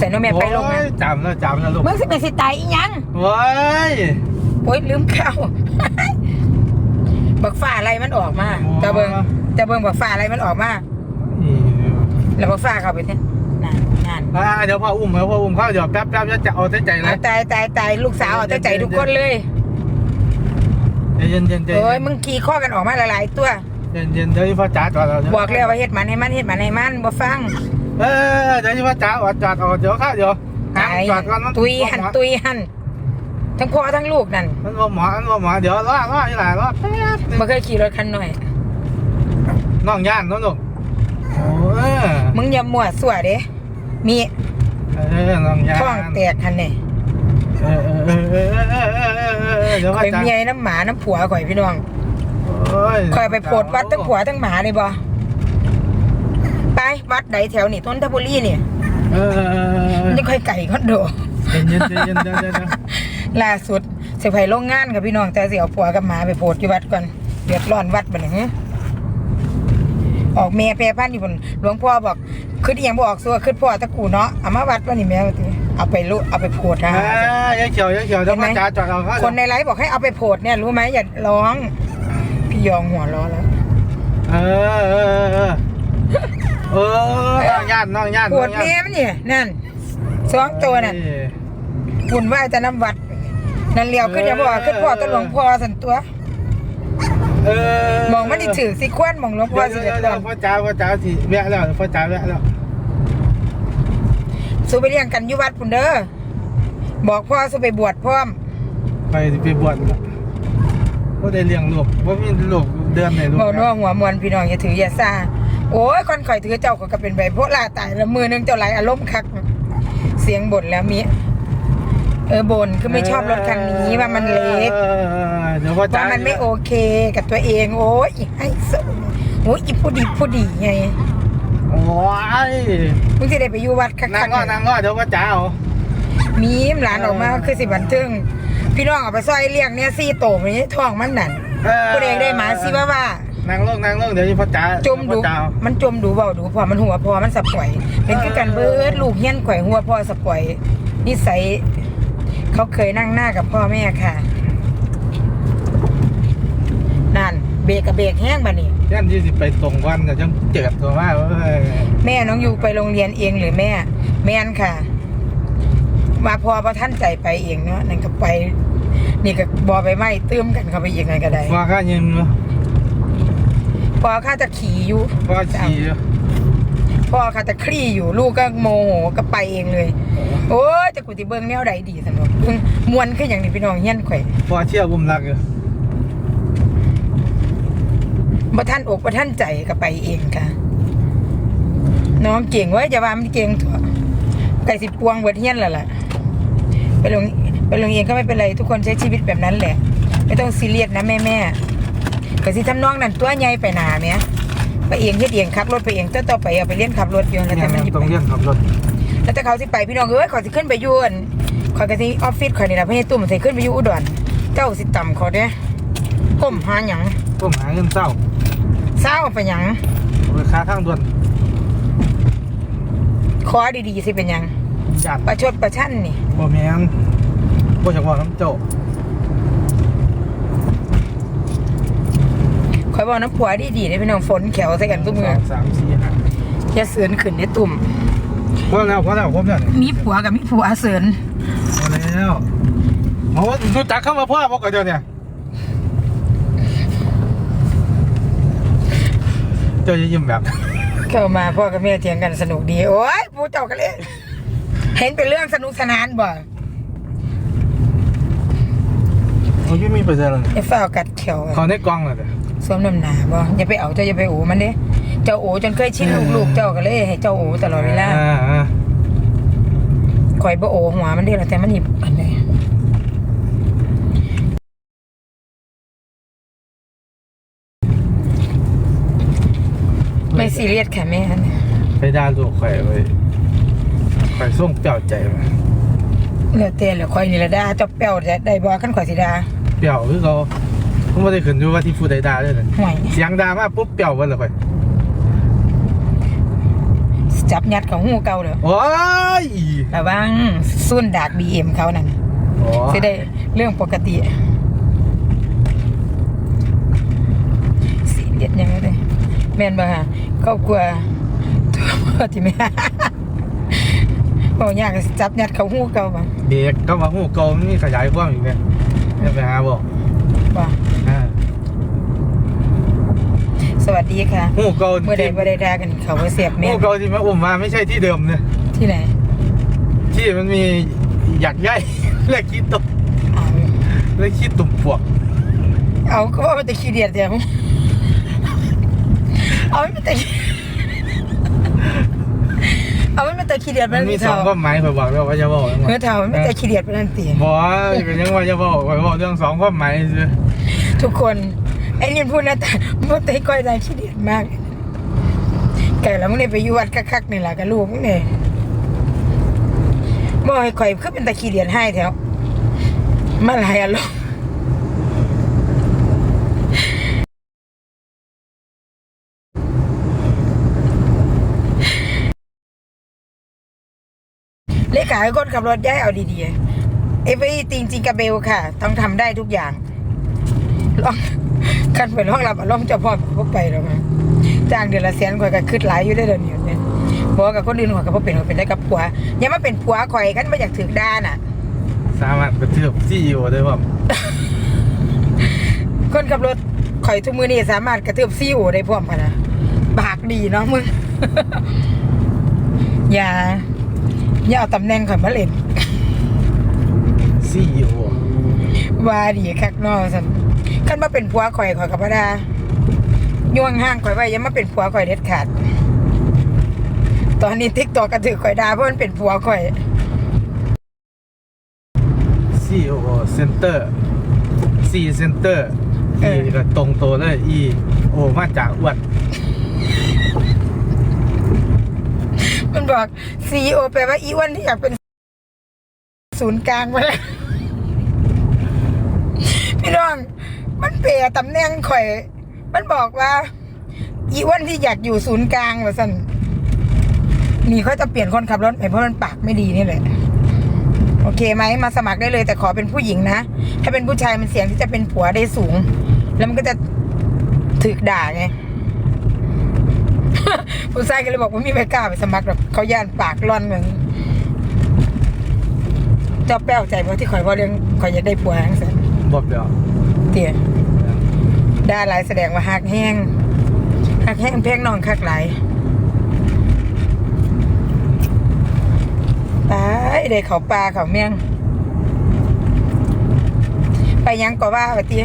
ใส่น้องแม่ไปลงนะโอ้ยจำแล้วจำแล้วลูกมึงสิเป็นสิตายอีหยังโอ้ยโอ๊ยลืมข้าวบักฝ้าอะไรมันออกมาจะเบิ่งจะเบิ่งบักฝ้าอะไรมันออกมาอีแล้วบักฝ้าเข้าไปเนี่ยนั่นนั่นอ่าเดี๋ยวพ่ออุ้มเดี๋ยวพ่ออุ้มเข้าเดี๋ยวแป๊บแป๊บจะเอาใจใจเลเอายตายตายตายลูกสาวเอาแต่ใจทุกคนเลยเย็นเย็นเย็นโอ้ยมึงขี่ข้อกันออกมาหลายๆตัวเย็นเย็นเดี๋ยวพ่อจ๋าจอดเราบอกแล้วว่าเฮ็ดมันให้มันเฮ็ดมันให้มันบ่ฟัง เออเดี๋ยวพ่อจ๋าจอดจอดเอาเดี๋ยวเข้าเดี๋ยวหาตายจอดก่อนมันตุยหันตุยหันทั้งพ่อทั้งลูกนั่นมันว่าหมอมันว่าหมอเดี๋ยวรอรออีหลายรอแป๊บนึงบ่เคยขี่รถคันหน่อยน้องย่านน้องลูกโอ้ยมึงอย่ามั่วสั่วเด้มีเออน้องย่านท้องแตกหันนี่เออเออเออเออเออเออเออเดี๋ยวพ่อข่อยจ๋าเมียน้ำหมาน้ำผัวข่อยพี่น้องโอ้ยข่อยไปโพดวัดทั้งผัวทั้งหมาเลยบ่ไป วัดใดแถวนี่ต้นทบุรีนี่เออเออเออเออมันจะค่อยไก่คอนโดเย็นเย็นเย็นเย็นเย็นเย็นล่าสุดสิไปโรงงานกับพี่น้องแต่สิเอาผัวกับหมาไปโพดอยู่วัดก่อนเดือดร้อนวัดบัดนี้หึออกเมียแปรพันธุ์อยู่บนหลวงพ่อบอกคืออีหยังบ่ออกซัวคือพ่อตะกูเนาะเอามาวัดว่านี่แม่ว่าติเอาไปลุเอาไปโพดนะ อ่ายังเขียวยังเขียวเดี๋ยวพ่อจ๋าจอดเอาเข้าคนในไลฟ์บอกให้เอาไปโพดเนี่ยรู้ไหมอย่าร้อง พี่ยองหัวเร้อแล้ว เออเออเออเออ น้องย่านน้องย่านโพดแม่มันนี่นั่นสองตัวนั่นหุ่นว่าจะน้ำวัด นั่นเลียวขึ้นอย่าบอกว่าขึ้นพ่อตะหลวงพ่อสันตัวเออมองมันนี่ถือสิควนมองหลวงพ่อสิเดี๋เดืยอวดเดี๋ร้ยอวนพ่อจ๋าพ่อจ๋าสิแวะแล้วพ่อจ๋าแวะแล้วสู้ไปเลี้ยงกันอยู่วัดพุ่นเด้อบอกพ่อสู้ไปบวชพร้อม ไปไปบวชว่าได้เลี้ยงลูกว่ามีลูกเดือนไหนลูกบอกน้องหัวมวนพี่น้องอย่าถืออย่าซ่า โอ้ยคนข่อยถือเจ้าก็เป็นใบโพลาตายแล้วมือนึงเจ้าไหลอารมณ์คัก เสียงบ่นแล้วมีเออบ่นคือไม่ชอบรถคันนี้ว่ามันเล็กว่ามันไม่โอเคกับตัวเอง โอ้ยให้สมโอ้ยผู้ดีผู้ดีไงโอ้ยมึงจะได้ไปอยู่วัดคันั่งกก็นั่งก็เดี๋ยวพ่อจ๋ามีหลานออกมาคือสิบันทิงพี่น้องเอาไปซอยเลี้ยงเนี่ยซี่โตมันนี้ท้องมันนั่นผู้เองได้หมาสิว่าว่า นั่งลงนั่งลงเดี๋ยวพ่อจ๋าจมดู พ่อจ๋าเอามันจมดูเบาดูพอมันหัวพอมันสะปล่อย เป็นคือกันเบิดลูกเฮี้ยนข่อยหัวพ่อสะปล่อยนิสัยเขาเคยนั่งหน้ากับพ่อแม่ค่ะนั่นเบรกกับเบรกแห้งบ่นี่ย่านยี่สิบไปตรงวันแต่ยังเจ็บตัวมากเว้ยแม่น้องอยู่ไปโรงเรียนเองหรือแม่ แม่นค่ะ มาพอพระท่านใจไปเองเนาะนั่นก็ไป นี่ก็บอไปไหมตื้มกันเข้าไปอีกไงก็ได้ว่าข้ายิง พอข้าจะขี่อยู่ว่าขี่พ่อข้าจะคลี่อยู่ลูกก็โมโหก็ไปเองเลย โอ้ยแต่กูติเบิ้งแนวใดดีสนุกเบิ่งมวนขึ้นอย่างนี้พี่น้องเฮี้ยนข่อยพอเชี่ยวบุมรักอยู่บ่ท่านอกบ่ท่านใจก็ไปเองค่ะ น้องเก่งเว้ยอย่าว่ามันเก่งเถอะไก่สิปวงเบิดเฮี้ยนแล้วล่ะไปโรงไปโรงเรียนก็ไม่เป็นไรทุกคนใช้ชีวิตแบบนั้นแหละ ไม่ต้องซีเรียสนะแม่แม่ๆ ก็สิทำน้องนั่นตัวใหญ่ไปหนาเนี้ยไปเองเฮ็ดเองขับรถไปเองต่อต่อไปเอาไปเรียนขับรถอยู่แล้วแต่มันหยิบต้องไปเลี้ยงขับรถแล้วแต่เขาสิไปพี่น้องเอ้ยขอยสิขึ้นไปอยุ่อั่นขอยก็สิออฟฟิศขอยนี่ล่ะพี่ตุ้มสิขึ้นไปอยู่อุดรเจ้าสิต่ำเขาเด้ก้มหาหยังผมหาเงินเศร้าเศร้าไปหยังไปค้าข้างด่วนขอดีๆสิเป็นหยังหยาดประชดประชันนี่บ่แม่นบ่เฉพาะน้ำเจ้า ข อยบอกน้ำผัวดีๆเด้พี่น้องฝนแขวใส่กันตุ้มสเมือองงสามสี่ห้าอย่าเสือนขึ้นในตุ่มพอแล้วพอแล้วผมเนี่ยมีผัวกับมีผัวเสือนพอแล้วโอ้รู้จักเข้ามาพ่อบอกกันเดียวเนี่ยเจ้าจะยิ้มแบบ เข้ามาพ่อกับแม่เถียงกันสนุกดี โอ้ยผู้เจ้ากันเลยเห็นเป็นเรื่องสนุกสนานบ่เขายิ่มีเปอร์เซ็นต์เลยไอ้ฝ้าวกัดแขวอะเขาในกล้องเลยเด้อ สวมน้ำหนาบ่อย่าไปเอาเจ้าอย่าไปโอมันเด้เจ้าโอจนเคยชินลูกๆเจ้าก็เลยให้เจ้าโอตลอดเวลาอ่อ่าข่อยบ่โอหัวมันเด้แล้วแต่มันหยิบอันใดไม่ซีเรียสค่ะแม่ไปด่าลูกข่อยไปข่อยส่งเปรี้ยวใจมาเหลือเต้เหลือข่อยนี่ละด่าเจ้าแป้วจะได้บ่คันข่อยสิด่าเปรี้ยวคือเขา ผมไม่ได้ขึ้นอยู่ว่าที่ผู้ใดด่าเลยนะห่วยเสียงด่ามาปุ๊บเปรี้ยวเบิดเลยข่อยจับยัดของหูเก่าเด้อโอ้ยเอาระวังซุ่นดากบีเอ็มเขานั่นอ๋อสิได้เรื่องปกติสีเด็ดยังไงเลยแม่นบ่ค่ะครอบครัวทั่วประเทศที่แม่บอกยากจับยัดเขาหูเก่าบ่เด็กก็มาหูเกามันมีขยายความอีกเนี่ยเนี่ยไปหาบอกบ่ อ่า ส วัสดีค่ะหูเกาเมื่อใดบ่ได้ดากันเขาว่าเสียบแม่หูเกาที่มาอุ้มมาไม่ใช่ที่เดิมเนี่ยที่ไหน ที่มันมีหยักใยและขี้ตุ่มเอาและขี้ตุ่มปวก เอาก็ว่ามันจะขี้เดียดเดียวเอาไม่เป็นแต่เอาไม่เป็นแต่ขี้เดียดมันมีสองเท่าความหมายผมบอกแล้วว่าจะบอกแล้วเมื่อเท่าไม่แต่ขี้เดียดเป็นอันตีบอกว่าเป็นยังว่าจะบอกผมบอกเรื่องสองความหมายคือทุกคน ไอ้นี่พูดนะแต่มันแต่ก้อยได้ขี้เดียดมากไก่แล้วมึงเนี่ยไปอยู่วัดคักๆนี่แหละกับลูกมึงเนี่ยบอกให้ข่อยคือเป็นตะขี้เดียดให้แถวมาหลายอารมณ์เลขาให้คนขับรถย้ายเอาดีๆเอฟวีจริงๆกับเบลค่ะ ต้องทำได้ทุกอย่าง ลอง กันไปลองรับอารมณ์เจ้าพ่อพวกไปแล้วมั้งจ้างเดือนละแสนข่อยก็คืดหลายอยู่ได้อเดือนนี้เนี่ยบอกกับคนอื่นข่อยก็บ่เป็นข่อยเป็นได้กับผัวอยังมาเป็นผัวข่อยกันมาอยากถือด้านอะ สามารถกระเทือบซี่อยู่ได้ป่ะคนขับรถข่อยทุกมือนี่สามารถกระทืบซี่โอได้พร้อมกันนะปากดีเนาะมึงอย่าอย่าเอาตำแหน่งข่อยมาเล่นซี่อยู่ว่าดีคักเนอสัน คันมาเป็นผัวข่อยข่อยกับพระดาย่วงห้างข่อยไว้อยังมาเป็นผัวข่อยเด็ดขาด ตอนนี้ทิกตอกกระถือข่อยดาเพราะมันเป็นผัวข่อยซี่โอเซ็นเตอร์ซีเซ็นเตอร์อีก็ตรงตัวเลยอี โอมาจากอ้วนมันบอกซีโอแปลว่าอีอ้วันที่อยากเป็นศูนย์กลางมาแล้วพี่น้อง มันเปลี่ยตำแหน่งข่อย มันบอกว่าอีอ้วันที่อยากอยู่ศูนย์กลางว่าสันนี่เขาจะเปลี่ยนคนขับรถใหม่เพราะมันปากไม่ดีนี่แหละโอเคไหมมาสมัครได้เลย แต่ขอเป็นผู้หญิงนะ ถ้าเป็นผู้ชายมันเสี่ยงที่จะเป็นผัวได้สูง แล้วมันก็จะถึกด่าไงผู้ชายก็เลยบอกว่ามีไม่กล้าไปสมัครหรอกเขาย่านปากร่อนเหมือนเจ้าแป้วใจเพราะที่ข่อยว่าเรื่องข่อยจะได้ผัวทั้งสันบอกเดี๋ยวเตี๋ย ด่าหลายแสดงว่าหักแห้งหักแห้งเพลงนองคักหลายไปเด็กเขาปลาเขาเมียง ไปยังก็ว่าไปตี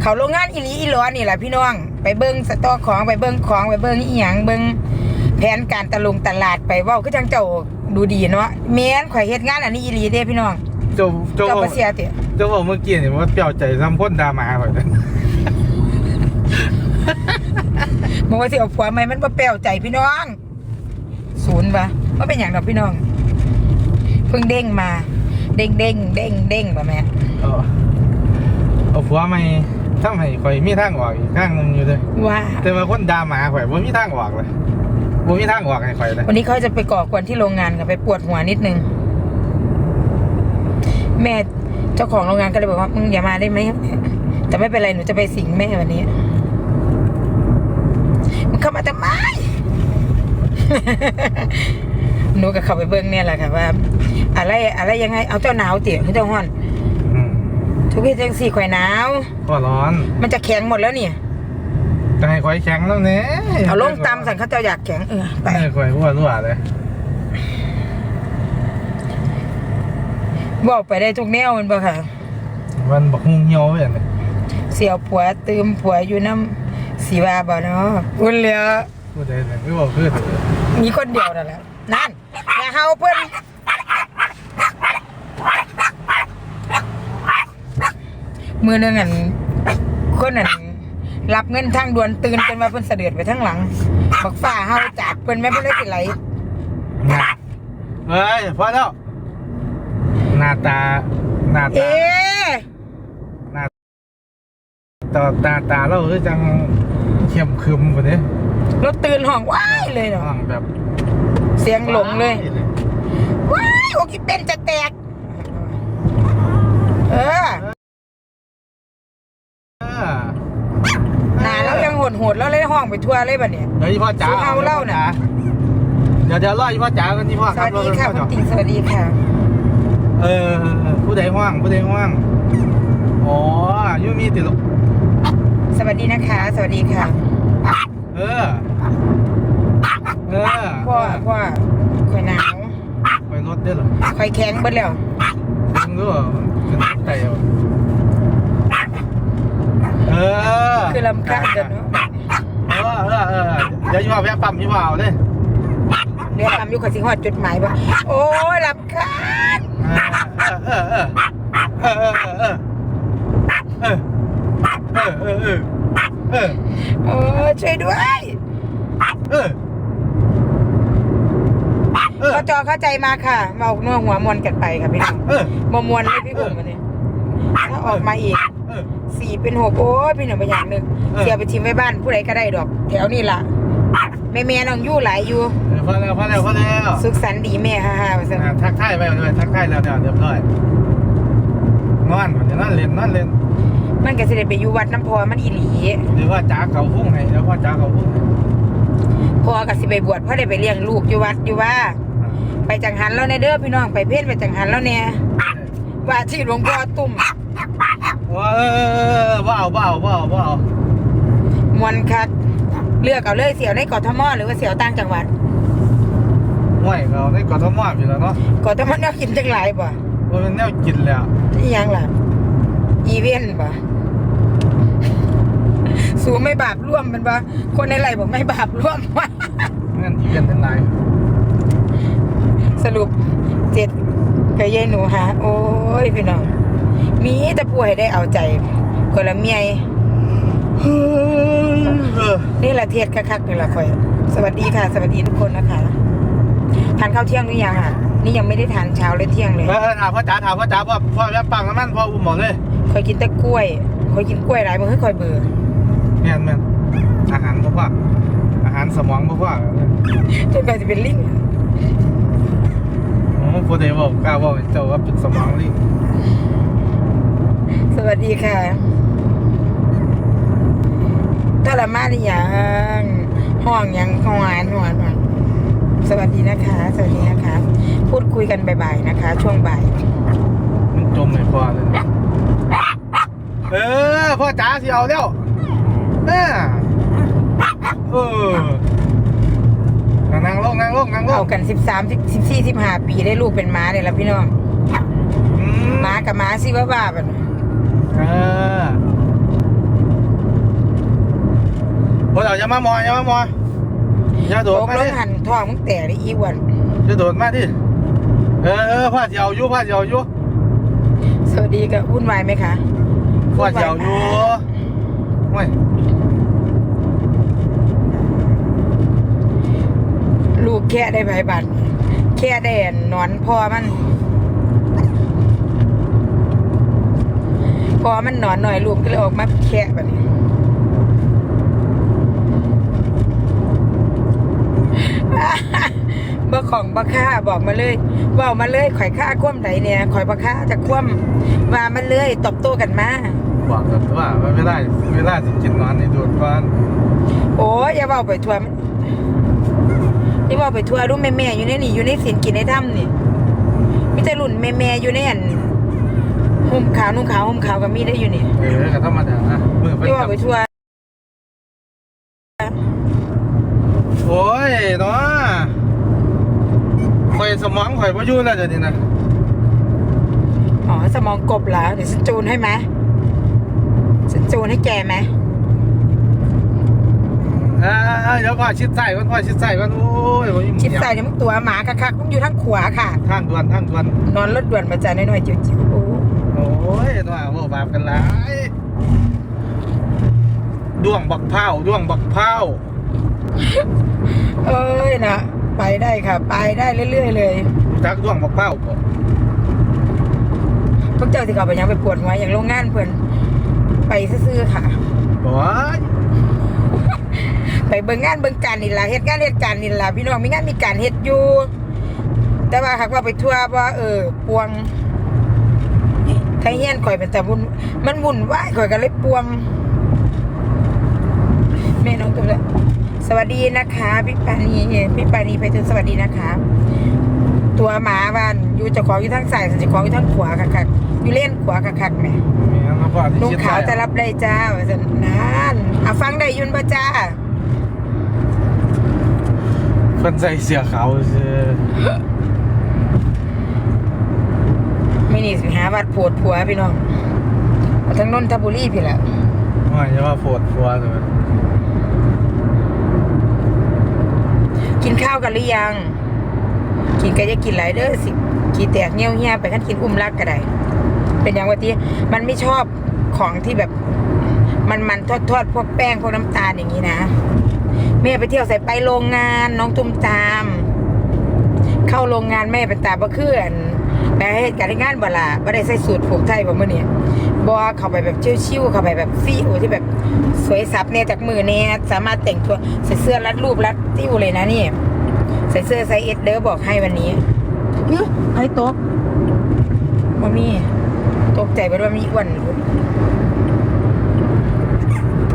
เขาโรงงานอีหลีอีหลอนี่แหละพี่น้อง ไปเบิ้งสต็อกของไปเบิ้งของไปเบิ้งอีหยังเบิ้งแผนการตะลุงตลาดไปเว่าคือจังเจ้าดูดีเนาะแม้นข่อยเฮ็ดงานอันนี้อีหลีเด้พี่น้องเจ้าเจ้าเจ้าบอบ่กเสียติเจ้าบอกเมื่อกี้เนี่ยว่าเปรี้ยวใจซ้ำพ่นดาหมาไปเลย บอกว่าสิเอาผัวใหม่มันบ่แป้วใจพี่น้อง ศูนย์ปะว่าเป็นอย่างดอกพี่น้อง เพิ่งเด้งมา เด้งเด้งเด้งเด้งป่ะแม่เอาเอาผัวไม่ทำให้ข่อยมีทางออกอีกข้างหนึงอยู่เลยว่า แต่ว่าคนดาหมาข่อยบ่มีทางออกเลยบ่มีทางออกให้ข่อยเลยวันนี้เขาจะไปก่อกวนที่โรงงานกับไปปวดหัวนิดนึง แม่เจ้าของโรงงานก็เลยบอกว่ามึงอย่ามาได้ไหมแต่ไม่เป็นไรหนูจะไปสิงแม่วันนี้มึงเข้ามา ทำไม หนูก็เข้าไปเบิ้งเนี่ยแหละค่ะว่า อะไรอะไรยังไงเอาเจ้าหนาวเตี๋ยเจ้าห้อน อืมทุกที่จังสี่ข่อยหนาว ก็ร้อนมันจะแข็งหมดแล้วเนี่ยก็ให้ข่อยแข็งแล้วเนี่ยเอาลงตำสั่งเขาเจ้าอยากแข็งเออไป ให้ข่อยรั่วรั่วเลยบอกไปได้ทุกแนวมันบ่ค่ะ มันบักฮุงเหี่ยวเว้ยเนี่ยเสี่ยวผัวตืมผัวอยู่น้ำ สีวาบ่เนาะอุ่นเหลือพูดได้เลยไม่บอกคือมีคนเดียวนั่นแหละนั่นอย่าเฮาเพื่อนมือหนึงอันคนอันรับเงินทางด่วนตื่นเป็นมาเพิ่นเสด็จไปทั้งหลังบักฝ้าเฮาจากเพิ่นแม่เพิ่นเลยสิไหลนะเฮ้ยพอแล้วหน้าตาหน้าตาเอ๊ะตาตาตาเราคือจัง เข้มขรึมกว่านี้รถตื่นห้องว้ายเลยเนาะห้องแบบเสียงหลงเลยว้ายอกอีเป็นจะแตกเออเออหนาแล้วยังโหดโหดๆแล้วเลยห้องไปทั่วเลยบัดเนี่ยเดี๋ยวยี่พ่อจ๋าสู้เอาเหล้าน่ะเดี๋ยวเดี๋ยวรอยี่พ่อจ๋ากันยี่พ่อสครับวัสดีค่ะรคุอณติ่งสวัสดีค่ะ เออผู้ใดว่างผู้ใดว่างอ๋อยูมีติดลูก สวัสดีนะคะ สวัสดีค่ะ เออ เออพ่อพ่อคอยหนาวไปรถได้เหรอคอยแข็งเบิดแล้วมึงรู้ว่าเป็นใจเอาเออ คือลำคาญเด้อเนาะเออเออเออเดี๋ยวยี่พ่อแวะปั๊มยี่พ่อเอาเลยเรียกคำอยู่ขอยสิฮอดจุดหมายบ่โอ้ยลำคาญเออเออเออเออเออเออเออเออเออเออเออโอ้ยช่วยด้วยเออเออพอจอเข้าใจมาค่ะมาออกนวหัวมวนกันไปค่ะพี่น้องเออมมวนเลยพี่บุ๋มวันนี้ถ้าออกมาอีกสี่เป็นหกโอ้ยพี่หนุ่มไปอย่างหนึ่งเสียไปทิมไว้บ้านผู้ใดก็ได้ดอก แถวนี้ล่ะแม่แม่น้องยู่หลายอยู่พอแล้วพอแล้วพอแล้วสุขสันต์ดีแม่ฮ่าฮ่าทักทายไปเลยทักทายแล้วเดี๋ยวเรียบร้อยนอนเดี๋ยวนอนเล่นนอนเล่น มันก็สิได้ไปอยู่วัดน้ำพอมันอีหลีหรือว่าจ้าเขาพุ่งให้แล้วว่าจ้าเขาพุ่งให้พอก็สิไปบวชเพราะได้ไปเลี้ยงลูกอยู่วัดอยู่ว่า ไปจังหันแล้วในเด้อพี่น้องไปเพ่นไปจังหันแล้วเนี่ยว่าที่หลวงพ่อตุ่มว้าเออว้าวว้าวว้าวว้าวมวนคักเลือกเอาเลยเสียวในกทมหรือว่าเสียวต่างจังหวัดห่วยเราในกทมอยู่แล้วเนาะกทมแนวกินจังหลายบ่ว่าเป็นแนวกินแล้วอีหยังล่ะ อีเวนต์บ่สูไม่บาปร่วมมันบ่คนในไรบอกไม่บาปร่วมว่าเงินอีเวนต์ทั้งหลายสรุปเจ็ดกับยายหนูหาโอ้ยพี่น้อง มีแต่ผู้ให้ได้เอาใจคนละเมียเออนี่แหละเทศคักๆนี่แหละคอย สวัสดีค่ะ สวัสดีทุกคนนะคะ ทานข้าวเที่ยงหรือยังอะ นี่ยังไม่ได้ทานเช้าและเที่ยงเลย เออถามพ่อจ๋าถามพ่อจ๋าพ่อพ่อแวะปังน้ำมันพ่ออุ้มหมดเลย คอยกินแต่กล้วยคอยกินกล้วยหลายมื้อคอยเบื่อแม่นแม่นอาหารพ่อพ่ออาหารสมองพ่อพ่อจนกว่าจะเป็นลิงโอ้พ่อเดบอกกล้าบอกเจ้าว่าเป็นสมองลิงสวัสดีค่ะทรมานหรือยังห้องยังหวานหวานหวานสวัสดีนะคะ สวัสดีนะคะ พูดคุยกันบ่ายๆนะคะ ช่วงบ่าย มันจมในพ่อเลยนะ เออพ่อจ๋าสิเอาแล้วเออเออนั่งลงนั่งลงนั่งลเอางกันสิบสามสิบสี่สิบห้าปีได้ลูกเป็นม้าเลยละพี่น้องอืมม้ากับม้าสิว่าบ้าบันเออพวกเราอย่ามามออย่ามามออย่าโดตดกมาลดิงหันท้องมึงแต่ได้อีวันอย่าโดดมาดิเออเออพ่อเจียวอยู่พ่อเจียวอยู่ สวัสดีกับวุ่นวายไหมคะพ่อเจียวอยู่ไม่ลูกแค่ได้ใบบัตรแค่ได้นอนพอมัน พอมันนอนหน่อยลูกก็เลยออกมาแค่แบบนี้บ่ของบ่ค่าบอกมาเลยเว่ามาเลยข่อยค่าคว่ำใดเนี่ยข่อยบ่ค่าจะคว่ำ ว่ามันเลยตบโต้กันมาบอกกันว่าไม่ได้ไม่ได้จะกินนอนในโดดก่อนโอ้ยอย่าเว้าไปทัวร์มันอย่าเว้าไปทัวร์รู้แม่แม่ๆอยู่ในนี่อยู่ในศีลกินในถ้ำนี่มีแต่รุ่นแม่แม่ๆอยู่ในอันห่มขาวนุ่งขาวห่มขาวก็มีได้อยู่นี่เออก็ธรรมดานะมืออเป็นย่าเว้าไปทัวร์โอ้ยเนาะข่อยสมองข่อยพออยู่แล้วเดี๋ยวนี้นะอ๋อ สมองกบเหรอเดี๋ยวฉันจูนให้ไหมฉันจูนให้แกไหมอ่าเดี๋ยวพ่อชิดใส่ก่อนพ่อชิดใส่ก่อนโอ้ยบ่มีหมูชิดเดียวใส่เนี่ยมึงตัวหมาคักๆมึงอยู่ทางขวาค่ะ ทางด่วนทางด่วนนอนรถด่วนมาจ่ายน้อยๆจิ๋วๆโอ้โอ้ยตัวว่าบาปกันหลายด้วงบักเผาด้วงบักเผาเอ้ยนะไปได้ค่ะ ไปได้เรื่อยๆเลย จักด้วงบักเผาบ่ พวกเจ้าสิเขาไปยังไปปวดหัวอย่างโรงงานเพิ่นไปซื่อๆค่ะโอ้ยไปเบิ่งงานเบิ่งการนี่ล่ะเฮ็ดงานเฮ็ดการนี่ล่ะพี่น้องมีงานมีการเฮ็ดอยู่แต่ว่าหากว่าไปทั่วว่าเออปวงไทยเฮียนข่อยเป็นแต่วุ่นมันวุ่นวายข่อยก็เลยปวงแม่น้องตุ้มเลยสวัสดีนะคะพี่ปานีพี่ปานีไปถึงสวัสดีนะคะ ตัวหมาบ้านอยู่เจ้าของอยู่ทางซ้ายส่วนเจ้าของอยู่ทางขวาคักๆอยู่เล่นขวาคักๆแหม่มีงั้นแล้วก็ที่ลุงคิดขาวได้จะรับได้จ้าว่าซั่นนั่นเอาฟังได้ยุนบ่จ้าเพิ่นใส่เสื้อขาวซื่อไม่นี่สิหาวัดโพดผัวพี่น้องเอาทั้งนนทบุรีพี่ละว่าจะว่าโฟดฟัวเลยกินข้าวกันหรือยัง กินก็จะกินหลายเด้อสิขี้แตกเงี้ยวเหี้ยไปขั้นกินอุ้มรักก็ได้ เป็นอย่างว่าที่มันไม่ชอบของที่แบบ มันมันทอดทอดพวกแป้งพวกน้ำตาลอย่างนี้นะแม่ไปเที่ยวใส่ไปโรงงานน้องตุ้มตาม เข้าโรงงานแม่เป็นตาบะเคลื่อนไปให้การงานบลาบ่ได้ใส่สูตรผูกไทยบ่มื้อนี้บ่เข้าไปแบบชิวๆเข้าไปแบบฟิวที่แบบสวยสับเนี่ยจากมือเนี่ยสามารถแต่งตัวใส่เสื้อรัดรูปรัดติ้วเลยนะนี่ ใส่เสื้อไซส์เอสเด้อบอกให้วันนี้เฮ้ยใครตกบ่มีตกใจไปว่ามีอ้วน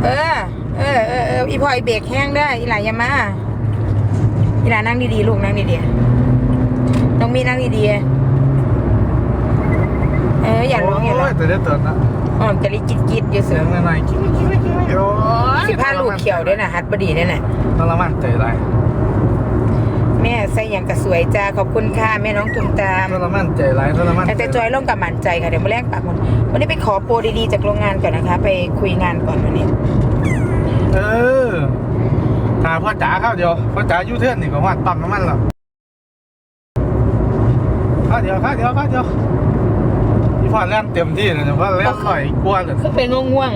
เออ เออเออเอออีพลอยเบรกแห้งได้ออีหลายอยามาอีหลานั่งดีๆลูกนั่งดีๆน้องมีนั่งดีๆเอออย่าร้องอย่าร้องโแต่ได้เตือนนะอ๋อจะรีจิตจิตอยู่เสืเสีอยงในๆกิ๊กกิ๊กกิ๊กกิ๊กโอ้ยสิผ้าลูกเขียวด้วยนะฮัดบดีด้วยนะทรมานใจไร แม่ใส่อย่างกระสวยจ้าขอบคุณค่ะแม่น้องตุมตามทรมานใจไรทรมานแต่จอยลงกับหมันใจค่ะเดี๋ยวมาแลกปากหมดวันนี้ไปขอโปรดีๆจากโรงงานก่อนนะคะ ไปคุยงานก่อนวันนี้ เออถ้าพ่อจ๋าเข้าเดียวพ่อจ๋ายูเทิร์นนี่ก็วาดปั๊มน้ำมันแล้วเข้าเดียวเข้าเดียวเข้าเดียวพี่พ่อแล่นเต็มที่เลยนะพ่อแล่นหน่อยกลัวเลยคือเป็นง่วง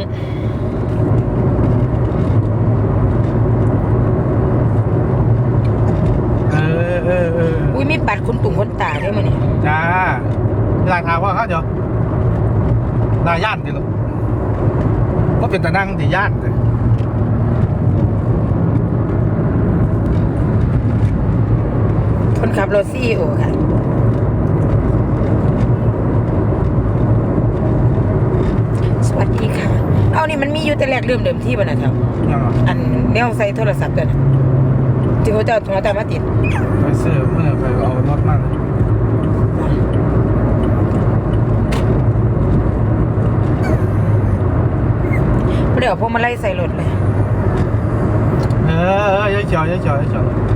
เออเออเออ ๆอุ้ย มีปัดคุณตุ่มคนตาด้วยมั้ยเนี่ยจ้าหลานถามว่าเข้าเดียวลาย่านดิลูกก็เป็นตะนั่งดิย่านเลยคนขับรถซีโอค่ะสวัสดีค่ะ เอานี่มันมีอยู่แต่แรกเริ่มเดิมที่บ่นะเท่ายังอะอันแนวใส่โทรศัพท์ตัว น่ะที่เขาจะเอาโทรศัพท์มาติดไปซื้อเมื่อไปเอารถมาเลยเดี๋ยวพวกมาไล่ใส่รถเลย เออเออยายเขียวยายเขียวยายเขียว